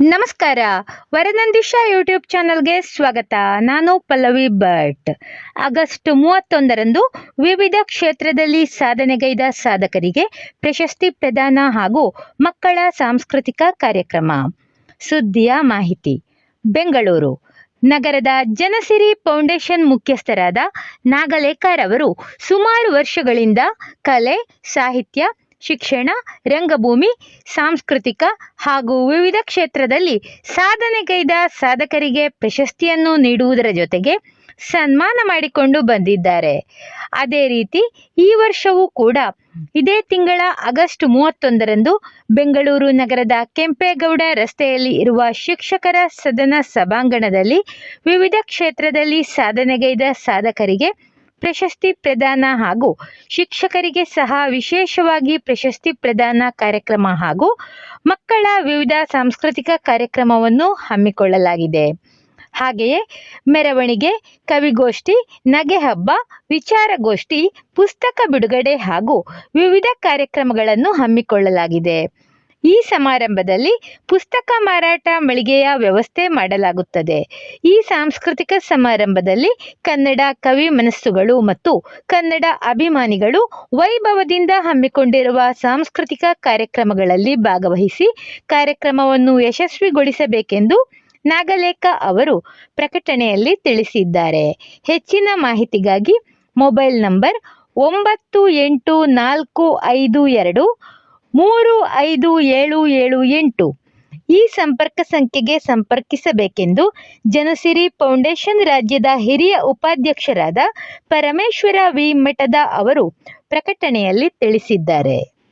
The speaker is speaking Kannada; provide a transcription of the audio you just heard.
ನಮಸ್ಕಾರ. ವರನಂದಿಶಾ ಯೂಟ್ಯೂಬ್ ಚಾನಲ್ಗೆ ಸ್ವಾಗತ. ನಾನು ಪಲ್ಲವಿ ಭಟ್. ಆಗಸ್ಟ್ ಮೂವತ್ತೊಂದರಂದು ವಿವಿಧ ಕ್ಷೇತ್ರದಲ್ಲಿ ಸಾಧನೆಗೈದ ಸಾಧಕರಿಗೆ ಪ್ರಶಸ್ತಿ ಪ್ರದಾನ ಹಾಗೂ ಮಕ್ಕಳ ಸಾಂಸ್ಕೃತಿಕ ಕಾರ್ಯಕ್ರಮ. ಸುದ್ದಿಯ ಮಾಹಿತಿ. ಬೆಂಗಳೂರು. ನಗರದ ಜನಸಿರಿ ಫೌಂಡೇಶನ್ ಮುಖ್ಯಸ್ಥರಾದ ನಾಗಲೇಕರ್ ಅವರು ಸುಮಾರು ವರ್ಷಗಳಿಂದ ಕಲೆ, ಸಾಹಿತ್ಯ ಶಿಕ್ಷಣ, ರಂಗಭೂಮಿ, ಸಾಂಸ್ಕೃತಿಕ ಹಾಗೂ ವಿವಿಧ ಕ್ಷೇತ್ರದಲ್ಲಿ ಸಾಧನೆಗೈದ ಸಾಧಕರಿಗೆ ಪ್ರಶಸ್ತಿಯನ್ನು ನೀಡುವುದರ ಜೊತೆಗೆ ಸನ್ಮಾನ ಮಾಡಿಕೊಂಡು ಬಂದಿದ್ದಾರೆ. ಅದೇ ರೀತಿ ಈ ವರ್ಷವೂ ಕೂಡ ಇದೇ ತಿಂಗಳ ಆಗಸ್ಟ್ ಮೂವತ್ತೊಂದರಂದು ಬೆಂಗಳೂರು ನಗರದ ಕೆಂಪೇಗೌಡ ರಸ್ತೆಯಲ್ಲಿ ಇರುವ ಶಿಕ್ಷಕರ ಸದನ ಸಭಾಂಗಣದಲ್ಲಿ ವಿವಿಧ ಕ್ಷೇತ್ರದಲ್ಲಿ ಸಾಧನೆಗೈದ ಸಾಧಕರಿಗೆ ಪ್ರಶಸ್ತಿ ಪ್ರದಾನ ಹಾಗೂ ಶಿಕ್ಷಕರಿಗೆ ಸಹ ವಿಶೇಷವಾಗಿ ಪ್ರಶಸ್ತಿ ಪ್ರದಾನ ಕಾರ್ಯಕ್ರಮ ಹಾಗೂ ಮಕ್ಕಳ ವಿವಿಧ ಸಾಂಸ್ಕೃತಿಕ ಕಾರ್ಯಕ್ರಮವನ್ನು ಹಮ್ಮಿಕೊಳ್ಳಲಾಗಿದೆ. ಹಾಗೆಯೇ ಮೆರವಣಿಗೆ, ಕವಿಗೋಷ್ಠಿ ನಗೆ ಹಬ್ಬ ವಿಚಾರಗೋಷ್ಠಿ, ಪುಸ್ತಕ ಬಿಡುಗಡೆ ಹಾಗೂ ವಿವಿಧ ಕಾರ್ಯಕ್ರಮಗಳನ್ನು ಹಮ್ಮಿಕೊಳ್ಳಲಾಗಿದೆ. ಈ ಸಮಾರಂಭದಲ್ಲಿ ಪುಸ್ತಕ ಮಾರಾಟ ಮಳಿಗೆಯ ವ್ಯವಸ್ಥೆ ಮಾಡಲಾಗುತ್ತದೆ. ಈ ಸಾಂಸ್ಕೃತಿಕ ಸಮಾರಂಭದಲ್ಲಿ ಕನ್ನಡ ಕವಿ ಮನಸ್ಸುಗಳು ಮತ್ತು ಕನ್ನಡ ಅಭಿಮಾನಿಗಳು ವೈಭವದಿಂದ ಹಮ್ಮಿಕೊಂಡಿರುವ ಸಾಂಸ್ಕೃತಿಕ ಕಾರ್ಯಕ್ರಮಗಳಲ್ಲಿ ಭಾಗವಹಿಸಿ ಕಾರ್ಯಕ್ರಮವನ್ನು ಯಶಸ್ವಿಗೊಳಿಸಬೇಕೆಂದು ನಾಗಲೇಖ ಅವರು ಪ್ರಕಟಣೆಯಲ್ಲಿ ತಿಳಿಸಿದ್ದಾರೆ. ಹೆಚ್ಚಿನ ಮಾಹಿತಿಗಾಗಿ ಮೊಬೈಲ್ ನಂಬರ್ ಒಂಬತ್ತು ಎಂಟು ನಾಲ್ಕು ಐದು ಎರಡು ಮೂರು ಐದು ಏಳು ಏಳು ಎಂಟು. ಈ ಸಂಪರ್ಕ ಸಂಖ್ಯೆಗೆ ಸಂಪರ್ಕಿಸಬೇಕೆಂದು ಜನಸಿರಿ ಫೌಂಡೇಶನ್ ರಾಜ್ಯದ ಹಿರಿಯ ಉಪಾಧ್ಯಕ್ಷರಾದ ಪರಮೇಶ್ವರ ವಿ ಮಠದ ಅವರು ಪ್ರಕಟಣೆಯಲ್ಲಿ ತಿಳಿಸಿದ್ದಾರೆ.